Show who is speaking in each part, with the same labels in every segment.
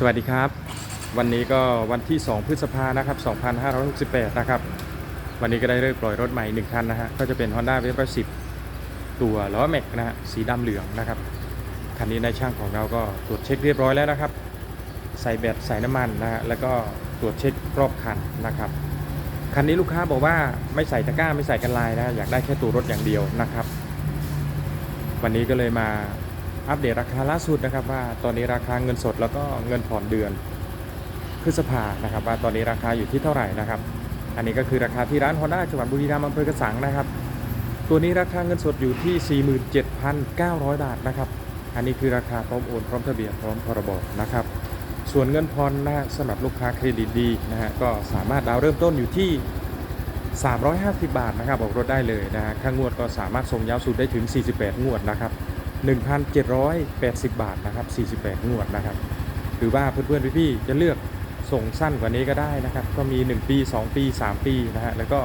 Speaker 1: สวัสดีครับ วันนี้ก็วันที่ 2 พฤษภานะครับ 2568 นะครับ วันนี้ก็ได้เริ่มปล่อยรถใหม่ 1 คันนะฮะ ก็จะเป็น Honda w a v e 10 ตัวล้อแม็กนะฮะ สีดำเหลืองนะครับ คันนี้ในช่างของเราก็ตรวจเช็คเรียบร้อยแล้วนะครับ ใส่แบตใส่น้ำมันนะฮะ แล้วก็ตรวจเช็ครอบคันนะครับ คันนี้ลูกค้าบอกว่าไม่ใส่ตะกร้าไม่ใส่กันลายนะ อยากได้แค่ตัวรถอย่างเดียวนะครับ วันนี้ก็เลยมา อัปเดตราคาล่าสุดนะครับว่าตอนนี้ราคาเงินสดแล้วก็เงินผ่อนเดือนพฤษภานะครับ ว่าตอนนี้ราคาอยู่ที่เท่าไหร่นะครับ อันนี้ก็คือราคาที่ร้าน Honda จังหวัดบุรีรัมย์อำเภอกระสังนะครับ ตัวนี้ราคาเงินสดอยู่ที่ 47,900 บาทนะครับ อันนี้คือราคาพร้อมโอนพร้อมทะเบียนพร้อมพรบนะครับ ส่วนเงินผ่อนนะสำหรับลูกค้าเครดิตดีนะฮะก็สามารถดาวน์เริ่มต้นอยู่ที่350 บาทนะครับออกรถได้เลยนะฮะค่างวดก็สามารถส่งยาวสุดได้ถึง 48 งวดนะครับ 1,780 บาทนะครับ 48 งวดนะครับ หรือว่าเพื่อนๆพี่ๆจะเลือกส่งสั้นกว่านี้ก็ได้นะครับ ก็มี 1 ปี 2 ปี 3 ปีนะฮะแล้วก็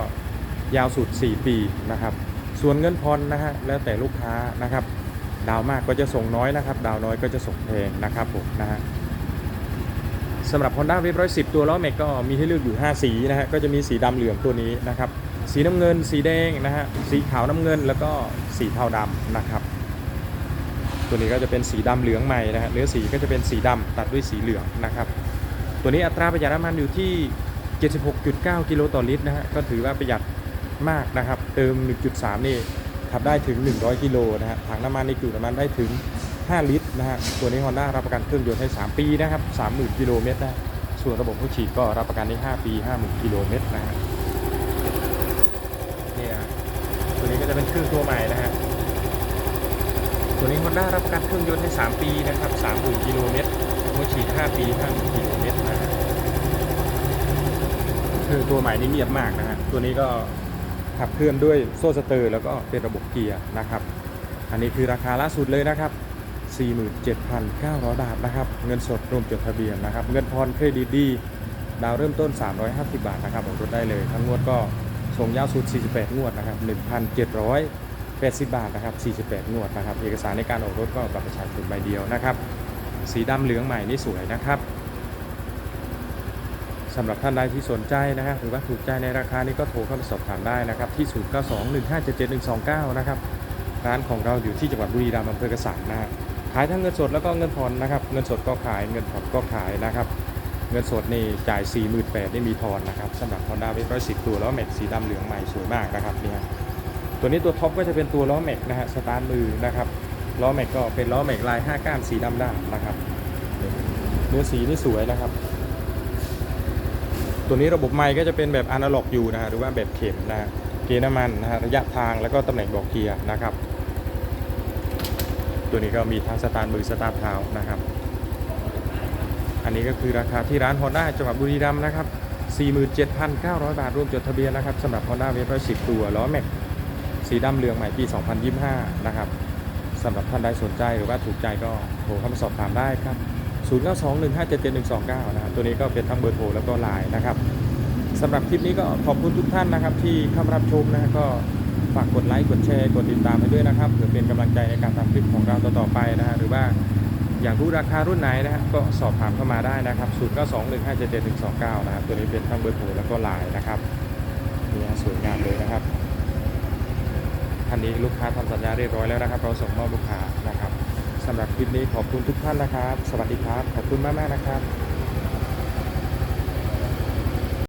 Speaker 1: ยาวสุด 4 ปีนะครับ ส่วนเงินผ่อนนะฮะแล้วแต่ลูกค้านะครับ ดาวมากก็จะส่งน้อยนะครับ ดาวน้อยก็จะส่งแพงนะครับผมนะฮะสำหรับ Honda w a v 110 ตัวล้อแม็กก็มีให้เลือกอยู่ 5 สีนะฮะก็จะมีสีดำเหลืองตัวนี้นะครับ สีน้ำเงิน สีแดงนะฮะสีขาวน้ำเงินแล้วก็สีเทาดำนะครับ ตัวนี้ก็จะเป็นสีดำเหลืองใหม่นะฮะเนื้อสีก็จะเป็นสีดำตัดด้วยสีเหลืองนะครับ ตัวนี้อัตราประหยัดน้ำมันอยู่ที่ 76.9 กิโลต่อลิตรนะฮะก็ถือว่าประหยัดมากนะครับ เติม 1.3 นี่ขับได้ถึง 100 กิโลนะฮะถังน้ำมันในี่จุน้ำมันได้ถึง 5 ลิตรนะฮะตัวนี้ Honda รับประกันเครื่องยนต์ให้ 3 ปีนะครับ 30,000 กิโลเมตรนะส่วนระบบผู้ฉีดก็รับประกันได้ 5 ปี 50,000 กิโลเมตรนะฮะนี่ฮะตัวนี้ก็จะเป็นเครื่องตัวใหม่นะฮะ ตัวนี้ Honda รับประกันเครื่องยนต์ให้ 3 ปีนะครับ30,000กิโลเมตรหัวฉีด 5 ปี50,000กิโลเมตรนะคือตัวใหม่นี่เงียบมากนะฮะตัวนี้ก็ขับเคลื่อนด้วยโซ่สเตอร์ แล้วก็เป็นระบบเกียร์นะครับ อันนี้คือราคาล่าสุดเลยนะครับ 47,900 บาทนะครับ เงินสดรวมจดทะเบียนนะครับ เงินผ่อนเครดิตดี ดาวเริ่มต้น 350 บาทนะครับออกรถได้เลย ทั้งงวดก็ส่งยาวสุด 48 งวดนะครับ 1,700 80 บาทนะครับ 48งวดนะครับ เอกสารในการออกรถก็บัตรประชาชนใบเดียวนะครับ สีดำเหลืองใหม่นี่สวยนะครับสำหรับท่านใดที่สนใจนะฮะหรือว่าถูกใจในราคานี้ก็โทรเข้ามาสอบถามได้นะครับ ที่ 0921577129 นะครับ ร้านของเราอยู่ที่จังหวัดบุรีรัมย์อำเภอกระสังนะฮะขายทั้งเงินสดแล้วก็เงินผ่อนนะครับ เงินสดก็ขายเงินผ่อนก็ขายนะครับ เงินสดนี่จ่าย 4 8 0 0 0นี่มีทอนนะครับสำหรับ Honda w a v 110 ตัวแล้อแม็กสีดำเหลืองใหม่สวยมากนะครับเนี่ย ตัวนี้ตัวท็อปก็จะเป็นตัวล้อแม็กนะฮะสตาร์ทมือนะครับล้อแม็กก็เป็นล้อแม็กลาย 5 ก้านสีดำด้านนะครับเนื้อสีนี่สวยนะครับ ตัวนี้ระบบไมค์ก็จะเป็นแบบอนาล็อกอยู่นะฮะหรือว่าแบบเข็มนะฮะเกียร์น้ำมันนะฮะระยะทางแล้วก็ตำแหน่งบอกเกียร์นะครับ ตัวนี้ก็มีทั้งสตาร์ทมือสตาร์ทเท้านะครับ อันนี้ก็คือราคาที่ร้าน Honda จังหวัดบุรีรัมย์นะครับ47,900 บาทรวมจดทะเบียนนะครับสำหรับ Honda w a v 110 ตัวล้อแม็ก สีดำเหลืองใหม่ปี 2025 นะครับสำหรับท่านใดสนใจหรือว่าถูกใจก็โทรเข้ามาสอบถามได้ครับ 0921577129 นะครับ ตัวนี้ก็เป็นทั้งเบอร์โทรแล้วก็ไลน์นะครับสำหรับคลิปนี้ก็ขอบคุณทุกท่านนะครับ ที่เข้ามารับชมนะก็ฝากกดไลค์กดแชร์กดติดตามให้ด้วยนะครับเพื่อเป็นกำลังใจในการทำคลิปของเราต่อๆไปนะฮะหรือว่าอยากรู้ราคารุ่นไหนนะฮะก็สอบถามเข้ามาได้นะครับ0921577129 นะครับตัวนี้เป็นทั้งเบอร์โทรแล้วก็ไลน์นะครับนี่สวยงามเลยนะครับ คันนี้ลูกค้าทำสัญญาเรียบร้อยแล้วนะครับ เราส่งมอบลูกค้านะครับสำหรับคลิปนี้ขอบคุณทุกท่านนะครับ สวัสดีครับ ขอบคุณมากๆนะครับ